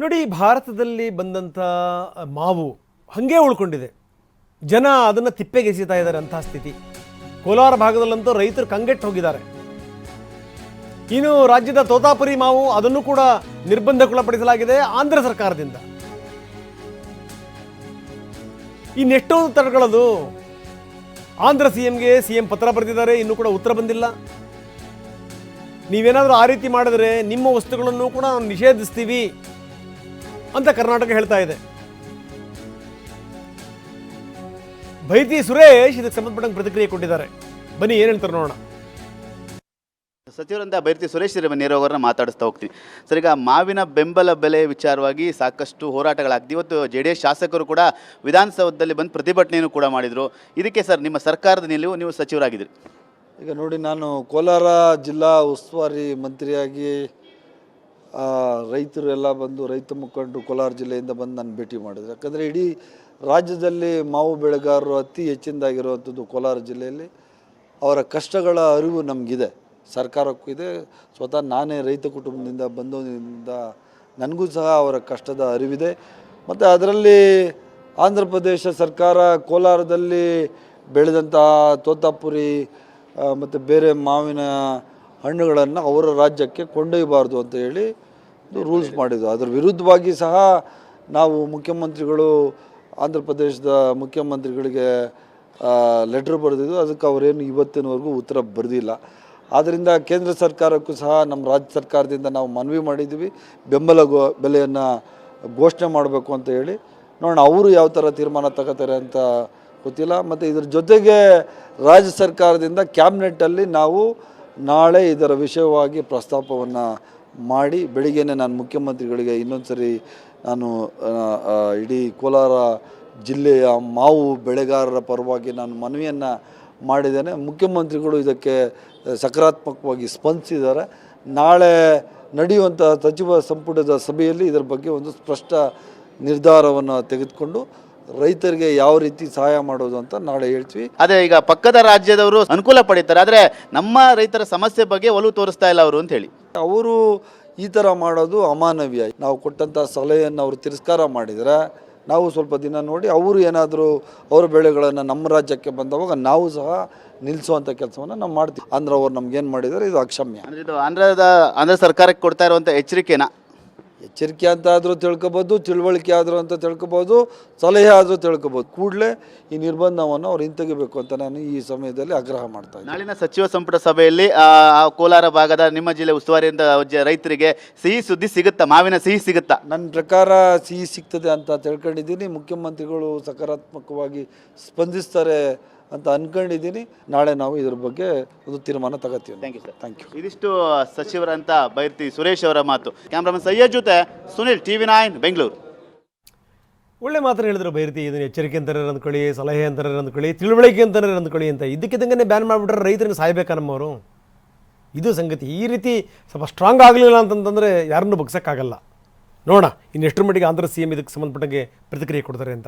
ನೋಡಿ, ಭಾರತದಲ್ಲಿ ಬಂದಂಥ ಮಾವು ಹಂಗೆ ಉಳ್ಕೊಂಡಿದೆ. ಜನ ಅದನ್ನು ತಿಪ್ಪೆಗೆಸಿತಾ ಇದ್ದಾರೆ ಅಂತಹ ಸ್ಥಿತಿ. ಕೋಲಾರ ಭಾಗದಲ್ಲಂತೂ ರೈತರು ಕಂಗೆಟ್ಟು ಹೋಗಿದ್ದಾರೆ. ಇನ್ನು ರಾಜ್ಯದ ತೋತಾಪುರಿ ಮಾವು ಅದನ್ನು ಕೂಡ ನಿರ್ಬಂಧಕ್ಕೊಳಪಡಿಸಲಾಗಿದೆ ಆಂಧ್ರ ಸರ್ಕಾರದಿಂದ. ಇನ್ನೆಷ್ಟೊಂದು ತಡೆಗಳದು ಆಂಧ್ರ ಸಿ ಎಂಗೆ ಸಿ ಎಂ ಪತ್ರ ಬರೆದಿದ್ದಾರೆ, ಇನ್ನೂ ಕೂಡ ಉತ್ತರ ಬಂದಿಲ್ಲ. ನೀವೇನಾದರೂ ಆ ರೀತಿ ಮಾಡಿದ್ರೆ ನಿಮ್ಮ ವಸ್ತುಗಳನ್ನು ಕೂಡ ನಾವು ನಿಷೇಧಿಸ್ತೀವಿ. ಅಂತ ಕರ್ನಾಟಕ ಹೇಳ್ತಾ ಇದೆ. ಭೈತಿ ಸುರೇಶ್ ಇದಕ್ಕೆ ಸಂಬಂಧಪಟ್ಟಂಗೆ ಪ್ರತಿಕ್ರಿಯೆ ಕೊಟ್ಟಿದ್ದಾರೆ. ಬನ್ನಿ ಏನು ಹೇಳ್ತಾರೆ ನೋಡೋಣ. ಸಚಿವರಂತ ಬೈರ್ತಿ ಸುರೇಶ್ ನೇರವರನ್ನ ಮಾತಾಡಿಸ್ತಾ ಹೋಗ್ತೀವಿ. ಸರ್ ಈಗ ಮಾವಿನ ಬೆಂಬಲ ಬೆಲೆ ವಿಚಾರವಾಗಿ ಸಾಕಷ್ಟು ಹೋರಾಟಗಳಾಗ್ತಿವೆ. ಇವತ್ತು ಜೆ ಡಿ ಎಸ್ ಶಾಸಕರು ಕೂಡ ವಿಧಾನಸೌಧದಲ್ಲಿ ಬಂದು ಪ್ರತಿಭಟನೆಯನ್ನು ಕೂಡ ಮಾಡಿದರು. ಇದಕ್ಕೆ ಸರ್ ನಿಮ್ಮ ಸರ್ಕಾರದ ನಿಲುವು ನೀವು ಸಚಿವರಾಗಿದ್ದೀರಿ. ಈಗ ನೋಡಿ ನಾನು ಕೋಲಾರ ಜಿಲ್ಲಾ ಉಸ್ತುವಾರಿ ಮಂತ್ರಿಯಾಗಿ ಆ, ರೈತರು ಬಂದು ರೈತ ಮುಖಂಡರು ಕೋಲಾರ ಜಿಲ್ಲೆಯಿಂದ ಬಂದು ನಾನು ಭೇಟಿ ಮಾಡಿದ್ರು. ಯಾಕಂದರೆ ಇಡೀ ರಾಜ್ಯದಲ್ಲಿ ಮಾವು ಬೆಳೆಗಾರರು ಅತಿ ಹೆಚ್ಚಿನದಾಗಿರುವಂಥದ್ದು ಕೋಲಾರ ಜಿಲ್ಲೆಯಲ್ಲಿ. ಅವರ ಕಷ್ಟಗಳ ಅರಿವು ನಮಗಿದೆ. ಸರ್ಕಾರಕ್ಕೂ ಇದೆ. ಸ್ವತಃ ನಾನೇ ರೈತ ಕುಟುಂಬದಿಂದ ಬಂದವನಿಂದ ನನಗೂ ಸಹ ಅವರ ಕಷ್ಟದ ಅರಿವಿದೆ. ಮತ್ತು ಅದರಲ್ಲಿ ಆಂಧ್ರ ಪ್ರದೇಶ ಸರ್ಕಾರ ಕೋಲಾರದಲ್ಲಿ ಬೆಳೆದಂತಹ ತೋತಾಪುರಿ ಮತ್ತು ಬೇರೆ ಮಾವಿನ ಹಣ್ಣುಗಳನ್ನು ಅವರ ರಾಜ್ಯಕ್ಕೆ ಕೊಂಡೊಯ್ಯಬಾರ್ದು ಅಂತ ಹೇಳಿ ರೂಲ್ಸ್ ಮಾಡಿದ್ದು. ಅದರ ವಿರುದ್ಧವಾಗಿ ಸಹ ನಾವು ಮುಖ್ಯಮಂತ್ರಿಗಳು, ಆಂಧ್ರ ಪ್ರದೇಶದ ಮುಖ್ಯಮಂತ್ರಿಗಳಿಗೆ ಲೆಟ್ರ್ ಬರೆದಿದ್ದು, ಅದಕ್ಕೆ ಅವರೇನು ಇವತ್ತಿನವರೆಗೂ ಉತ್ತರ ಬರೆದಿಲ್ಲ. ಆದ್ದರಿಂದ ಕೇಂದ್ರ ಸರ್ಕಾರಕ್ಕೂ ಸಹ ನಮ್ಮ ರಾಜ್ಯ ಸರ್ಕಾರದಿಂದ ನಾವು ಮನವಿ ಮಾಡಿದ್ದೀವಿ. ಬೆಂಬಲ ಗೋ, ಬೆಲೆಯನ್ನು ಘೋಷಣೆ ಮಾಡಬೇಕು ಅಂತ ಹೇಳಿ. ನೋಡೋಣ, ಅವರು ಯಾವ ಥರ ತೀರ್ಮಾನ ತಗೋತಾರೆ ಅಂತ ಗೊತ್ತಿಲ್ಲ. ಮತ್ತು ಇದ್ರ ಜೊತೆಗೆ ರಾಜ್ಯ ಸರ್ಕಾರದಿಂದ ಕ್ಯಾಬಿನೆಟ್ಟಲ್ಲಿ ನಾವು ನಾಳೆ ಇದರ ವಿಷಯವಾಗಿ ಪ್ರಸ್ತಾಪವನ್ನು ಮಾಡಿ ಬೆಳಿಗ್ಗೆನೇ ನಾನು ಮುಖ್ಯಮಂತ್ರಿಗಳಿಗೆ ಇನ್ನೊಂದು ಸರಿ ನಾನು ಇಡೀ ಕೋಲಾರ ಜಿಲ್ಲೆಯ ಮಾವು ಬೆಳೆಗಾರರ ಪರವಾಗಿ ನಾನು ಮನವಿಯನ್ನು ಮಾಡಿದ್ದೇನೆ. ಮುಖ್ಯಮಂತ್ರಿಗಳು ಇದಕ್ಕೆ ಸಕಾರಾತ್ಮಕವಾಗಿ ಸ್ಪಂದಿಸಿದ್ದಾರೆ. ನಾಳೆ ನಡೆಯುವಂಥ ಸಚಿವ ಸಂಪುಟದ ಸಭೆಯಲ್ಲಿ ಇದರ ಬಗ್ಗೆ ಒಂದು ಸ್ಪಷ್ಟ ನಿರ್ಧಾರವನ್ನು ತೆಗೆದುಕೊಂಡು ರೈತರಿಗೆ ಯಾವ ರೀತಿ ಸಹಾಯ ಮಾಡೋದು ಅಂತ ನಾಳೆ ಹೇಳ್ತೀವಿ. ಅದೇ ಈಗ ಪಕ್ಕದ ರಾಜ್ಯದವರು ಅನುಕೂಲ ಪಡೀತಾರೆ ಆದರೆ ನಮ್ಮ ರೈತರ ಸಮಸ್ಯೆ ಬಗ್ಗೆ ಒಲವು ತೋರಿಸ್ತಾ ಇಲ್ಲ ಅವರು ಅಂತ ಹೇಳಿ ಅವರು ಈ ಥರ ಮಾಡೋದು ಅಮಾನವೀಯ. ನಾವು ಕೊಟ್ಟಂಥ ಸಲಹೆಯನ್ನು ಅವರು ತಿರಸ್ಕಾರ ಮಾಡಿದರೆ ನಾವು ಸ್ವಲ್ಪ ದಿನ ನೋಡಿ ಅವರು ಏನಾದರೂ ಅವರ ಬೆಳೆಗಳನ್ನು ನಮ್ಮ ರಾಜ್ಯಕ್ಕೆ ಬಂದವಾಗ ನಾವು ಸಹ ನಿಲ್ಲಿಸುವಂಥ ಕೆಲಸವನ್ನು ನಾವು ಮಾಡ್ತೀವಿ. ಅಂದ್ರೆ ಅವ್ರು ನಮ್ಗೇನು ಮಾಡಿದ್ದಾರೆ ಇದು ಅಕ್ಷಮ್ಯ. ಅಂದ್ರೆ ಇದು ಆಂಧ್ರದ ಆಂಧ್ರ ಸರ್ಕಾರಕ್ಕೆ ಕೊಡ್ತಾ ಇರುವಂಥ ಎಚ್ಚರಿಕೆನ. ಎಚ್ಚರಿಕೆ ಅಂತ ಆದರೂ ತಿಳ್ಕೊಬೋದು ತಿಳುವಳಿಕೆ ಆದರೂ ಅಂತ ತಿಳ್ಕೊಬೋದು ಸಲಹೆ ಆದರೂ ತಿಳ್ಕೊಬೋದು. ಕೂಡಲೇ ಈ ನಿರ್ಬಂಧವನ್ನು ಅವ್ರು ಹಿಂತೆಗಿಬೇಕು ಅಂತ ನಾನು ಈ ಸಮಯದಲ್ಲಿ ಆಗ್ರಹ ಮಾಡ್ತಾ ಇದ್ದೀನಿ. ನಾಳಿನ ಸಚಿವ ಸಂಪುಟ ಸಭೆಯಲ್ಲಿ ಆ, ಕೋಲಾರ ಭಾಗದ ನಿಮ್ಮ ಜಿಲ್ಲೆ ಉಸ್ತುವಾರಿಯಿಂದ ಜ- ರೈತರಿಗೆ ಸಿಹಿ ಸುದ್ದಿ ಸಿಗುತ್ತಾ? ಮಾವಿನ ಸಿಹಿ ಸಿಗುತ್ತಾ? ನನ್ನ ಪ್ರಕಾರ ಸಿಹಿ ಸಿಗ್ತದೆ ಅಂತ ತಿಳ್ಕೊಂಡಿದ್ದೀನಿ. ಮುಖ್ಯಮಂತ್ರಿಗಳು ಸಕಾರಾತ್ಮಕವಾಗಿ ಸ್ಪಂದಿಸ್ತಾರೆ ಅಂತ ಅನ್ಕೊಂಡಿದ್ದೀನಿ. ನಾಳೆ ನಾವು ಇದ್ರ ಬಗ್ಗೆ ಒಂದು ತೀರ್ಮಾನ ತಗೋತೀವಿ thank you sir thank you ಇದಿಷ್ಟು ಸಚಿವರಂತ ಬೈರ್ತಿ ಸುರೇಶ್ ಅವರ ಮಾತು. ಕ್ಯಾಮ್ರಾಮನ್ ಸಯ್ಯದ್ ಜೊತೆ ಸುನಿಲ್ ಟಿವಿ ನೈನ್ ಬೆಂಗಳೂರು. ಒಳ್ಳೆ ಮಾತನ್ನು ಹೇಳಿದ್ರು ಬೈರ್ತಿ. ಇದನ್ನು ಎಚ್ಚರಿಕೆ ಅಂತಾರೆ ಅಂದ್ಕೊಳ್ಳಿ ಸಲಹೆ ಅಂತಾರೆ ಅಂದ್ಕೊಳ್ಳಿ ತಿಳುವಳಿಕೆ ಅಂತಾರೆ ಅಂದ್ಕೊಳ್ಳಿ ಅಂತ. ಇದಕ್ಕಿದ್ದಂಗೆ ಬ್ಯಾನ್ ಮಾಡಿಬಿಟ್ರೆ ರೈತರನ್ನ ಸಾಯ್ಬೇಕಾ ನಮ್ಮವರು? ಇದು ಸಂಗತಿ. ಈ ರೀತಿ ಸ್ವಲ್ಪ ಸ್ಟ್ರಾಂಗ್ ಆಗಲಿಲ್ಲ ಅಂತಂತಂದರೆ ಯಾರನ್ನೂ ಬಗ್ಸೋಕ್ಕಾಗಲ್ಲ. ನೋಡೋಣ ಇನ್ನೆಷ್ಟರ ಮಟ್ಟಿಗೆ ಆಂಧ್ರ ಸಿ ಎಂ ಇದಕ್ಕೆ ಸಂಬಂಧಪಟ್ಟಂಗೆ ಪ್ರತಿಕ್ರಿಯೆ ಕೊಡ್ತಾರೆ ಅಂತ.